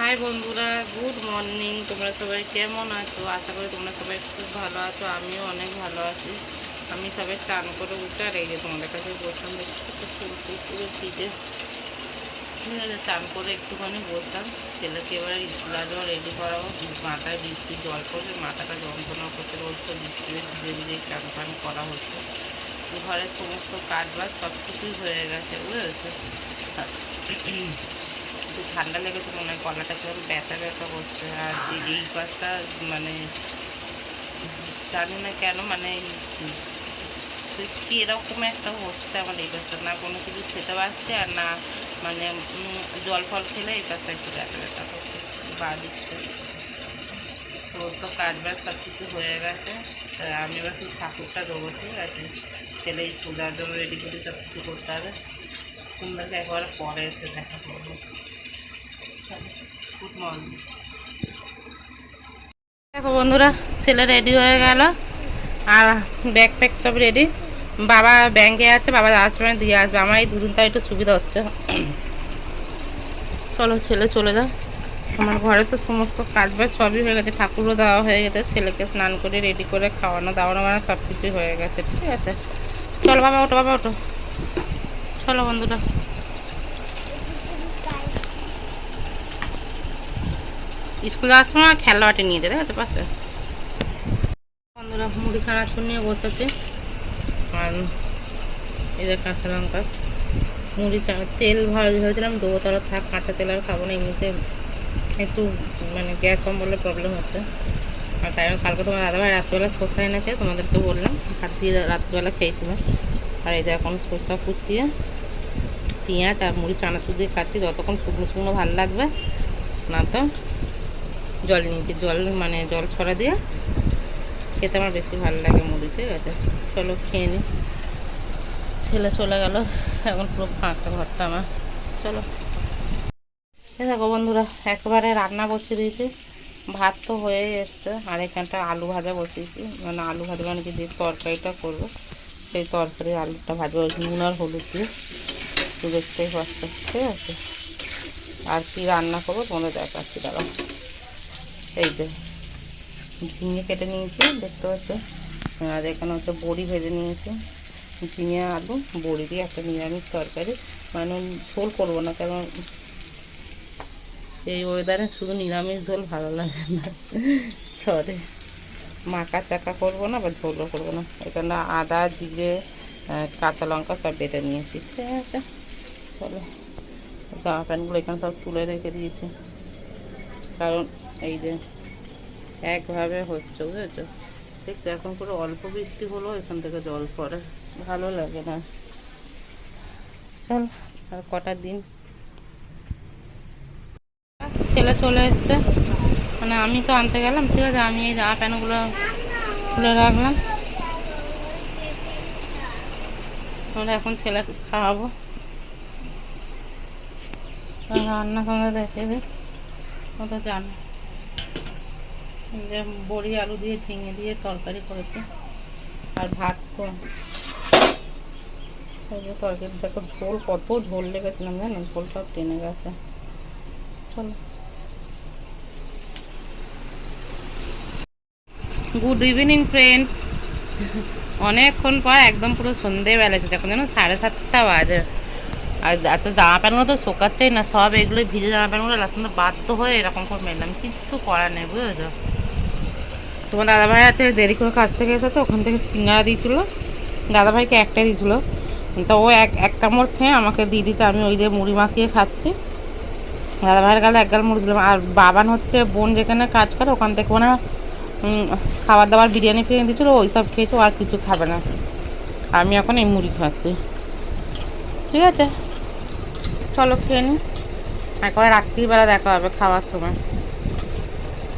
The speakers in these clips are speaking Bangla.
হাই বন্ধুরা, গুড মর্নিং। তোমরা সবাই কেমন আছো? আশা করি তোমরা সবাই খুব ভালো আছো, আমিও অনেক ভালো আছি। আমি সবাই চান করে উঠে, আর এই যে তোমাদের কাছে বসলাম, দেখছি চুল ঠিক আছে, চান করে একটুখানি বসলাম। ছেলেকে এবার স্কুল আসব রেডি করাবো, মাথায় বৃষ্টি, জল পড়ছে, মাথাটা যন্ত্রণা করতে বলছে বৃষ্টিতে ধীরে ধীরে চান পান করা হচ্ছে। ঘরের সমস্ত কাজ বাজ সব কিছুই হয়ে গেছে, বুঝেছ? একটু ঠান্ডা লেগেছে মনে হয়, গলাটা কেমন ব্যথা ব্যথা করছে। আর এই- কাজটা মানে জানি না কেন মানে কীরকম একটা হচ্ছে আমার এই কাজটা। না কোনো কিছু খেতে পারছে আর না মানে জল ফল খেলে এই কাজটা একটু ব্যথা ব্যথা করছে বা দিচ্ছে সমস্ত কাজ বাজ সব কিছু হয়ে গেছে। আমি এবার শুধু ঠাকুরটা দেবো, ঠিক আছে? ছেলে এই সুদার জন্য রেডি করে সব কিছু করতে হবে। তোমাদেরকে একবার পরে এসে দেখা করব। দেখো বন্ধুরা, ছেলে রেডি হয়ে গেল। আর ব্যাগ প্যাক সব রেডি বাবা ব্যাংকে আছে, বাবা আসবে দিয়ে আসবে। আমার এই দুদিন তো একটু সুবিধা হচ্ছে। চলো ছেলে চলে যাও। আমার ঘরে তো সমস্ত কাজ বাজ সবই হয়ে গেছে। ঠাকুরও দেওয়া হয়ে গেছে। ছেলেকে স্নান করে রেডি করে খাওয়ানো, দাওয়ানো মানে সব কিছুই হয়ে গেছে। ঠিক আছে? চলো বাবা ওটো বাবা ওটো চলো বন্ধুরা। স্কুল সময় খেলনাটি নিয়ে যেতে গেছে পাশে বন্ধুরা, মুড়ি ছানাচুর নিয়ে বসেছে। আর যে কাঁচা লঙ্কা। মুড়ি চানা তেল ভালো ভেবেছিলাম দেবো থাক, কাঁচা তেল আর খাব না, এমনিতে একটু মানে গ্যাস অম্বলের প্রবলেম হচ্ছে। আর তাই কালকে তোমার দাদাভাই রাত্রিবেলা শসা এনেছে, তোমাদেরকে বললাম ভাত দিয়ে রাত্রিবেলা খেয়েছিলাম। আর এই যে এখন শসা কুচিয়ে পেঁয়াজ আর মুড়ি চানাচুর দিয়ে খাচ্ছি, যতক্ষণ শুকনো শুকনো ভালো লাগবে, না তো জল নিয়েছি, জল মানে জল ছড়া দিয়ে খেতে আমার বেশি ভালো লাগে মুড়ি, ঠিক আছে? চলো খেয়ে নিই ছেলে চলে গেল, এখন পুরো ফাঁকা ঘরটা আমার। চলো। এ দেখো বন্ধুরা, একবারে রান্না বসিয়ে দিয়েছি। ভাত তো হয়ে এসছে, আর এখানটা আলু ভাজা বসিয়েছি। মানে আলু ভাজা মানে যে তরকারিটা করব, সেই তরকারি আলুটা ভাজবো নুন আর হলুদ দিয়ে। একটু দেখতেই পাচ্ছ, ঠিক আছে? আর কি রান্না করব তোমাদের দেখাচ্ছি, দাঁড়াও। এই যে, ঝিঙে কেটে নিয়েছি, দেখতে পাচ্ছ? আর এখানে হচ্ছে বড়ি ভেজে নিয়েছি। ঝিঙে, আলু, বড়ি দিয়ে একটা নিরামিষ তরকারি। মানে ঝোল করব না, কারণ এই ওয়েদারে শুধু নিরামিষ ঝোল ভালো লাগে না। সরে। মাকা চাকা করব না বা ঝোলও করব না। এখানে আদা, জিরে কাঁচা লঙ্কা সব বেটে নিয়েছি। ঠিক আছে। চলো। জামা প্যান্টগুলো এখানে সব তুলে রেখে দিয়েছি। কারণ এই যে একভাবে হচ্ছে, বুঝেছ? দেখছ, এখন পুরো অল্প বৃষ্টি হলো এখান থেকে জল পড়ে। ভালো লাগে না। চল, আর কটা দিন? ছেলে চলে এসছে। মানে আমি তো আনতে গেলাম, ঠিক আছে, আমি এই জামা প্যান্টগুলো খুলে রাখলাম। আমরা এখন ছেলে খাওয়াবো। রান্না তোমাদের দেখে দিই। ও তো জানো। বড়ি আলু দিয়ে ঝিঙে দিয়ে তরকারি করেছে। আর ভাত তো। তরকারি, দেখো ঝোল, কত ঝোল লেগেছিলাম জানো? ঝোল সব টেনে গেছে। চলো। গুড ইভিনিং ফ্রেন্ডস অনেকক্ষণ পর একদম পুরো সন্ধেবেলা আছে দেখুন যেন সাড়ে সাতটা বাজে। আর এত জামা প্যান্টগুলো তো শোকাচ্ছেই না। সব এগুলো ভিজে জামা প্যান্টগুলো, লাস্ট বাধ্য হয়ে এরকম করে মেলাম কিচ্ছু করার নেই, বুঝেছ? তোমার দাদাভাই আছে, দেরি করে কাছ থেকে এসেছে, ওখান থেকে সিঙ্গারা দিয়েছিল। দাদাভাইকে একটাই দিয়েছিল। তো ও এক এক কামড় খেয়ে আমাকে দিয়ে দিচ্ছে আমি ওই যে মুড়ি মাখিয়ে খাচ্ছি। দাদাভাইয়ের গালে এক গাল মুড়ি দিলাম। আর বাবান হচ্ছে বোন যেখানে কাজ করে, ওখান থেকে মানে খাবার দাবার বিরিয়ানি ফিরিয়ানি দিয়েছিলো ওই সব খেয়েছো আর কিছু খাবে না। আমি এখন এই মুড়ি খাচ্ছি। ঠিক আছে? চলো খেয়ে নিই একবারে রাত্রিবেলা দেখা হবে খাওয়ার সময়।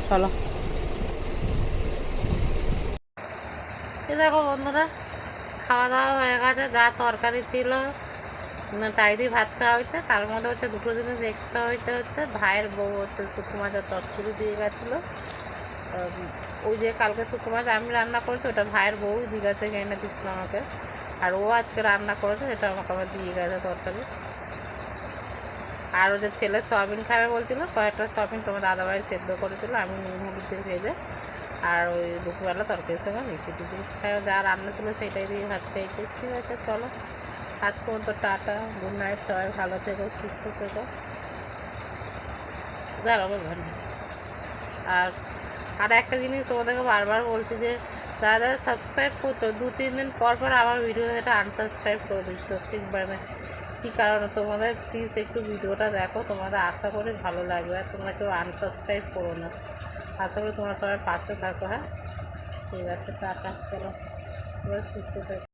চলো। এই দেখো বন্ধুরা, খাওয়া দাওয়া হয়ে গেছে, যা তরকারি ছিল। তাই দিয়ে ভাত খাওয়া হয়েছে। তার মধ্যে হচ্ছে দুটো জিনিস এক্সট্রা হয়েছে হচ্ছে, ভাইয়ের বউ হচ্ছে শুকনো মাছের চচ্চড়ি দিয়ে গেছিল। ওই যে কালকে শুকনো মাছ আমি রান্না করেছি, ওটা ভাইয়ের বউ দীঘা থেকে এনে দিচ্ছিল আমাকে। আর ও আজকে রান্না করেছে, সেটা আমাকে আবার দিয়ে গেছে তরকারি। আর ও যে ছেলে সয়াবিন খাবে বলছিল, কয়েকটা সয়াবিন তোমার দাদাভাই সেদ্ধ করেছিল, আমি নুন হলুদ দিয়ে ভেজে আর ওই দুপুরবেলা তরকারির সঙ্গে মিশিয়ে দিয়েছি খাই। যা রান্না ছিল সেটাই দিয়ে ভাত খেয়েছি ঠিক আছে, চলো। আজকে তো টাটা। গুড নাইট সবাই ভালো থেকো, সুস্থ থেকো। দাঁড়াবো ভালো আর আর একটা জিনিস তোমাদেরকে বারবার বলছি যে, যারা যারা সাবস্ক্রাইব করছ, দু তিন দিন পর পর আমার ভিডিও এটা আনসাবস্ক্রাইব করে দিচ্ছ। ঠিক মানে কী কারণে? তোমাদের প্লিজ একটু ভিডিওটা দেখো। তোমাদের আশা করি ভালো লাগবে। আর তোমরা কেউ আনসাবস্ক্রাইব করো না। আশা করি তোমরা সবাই পাশে থাকো হ্যাঁ ঠিক আছে টাটা চলো সবাই সুস্থ থেকো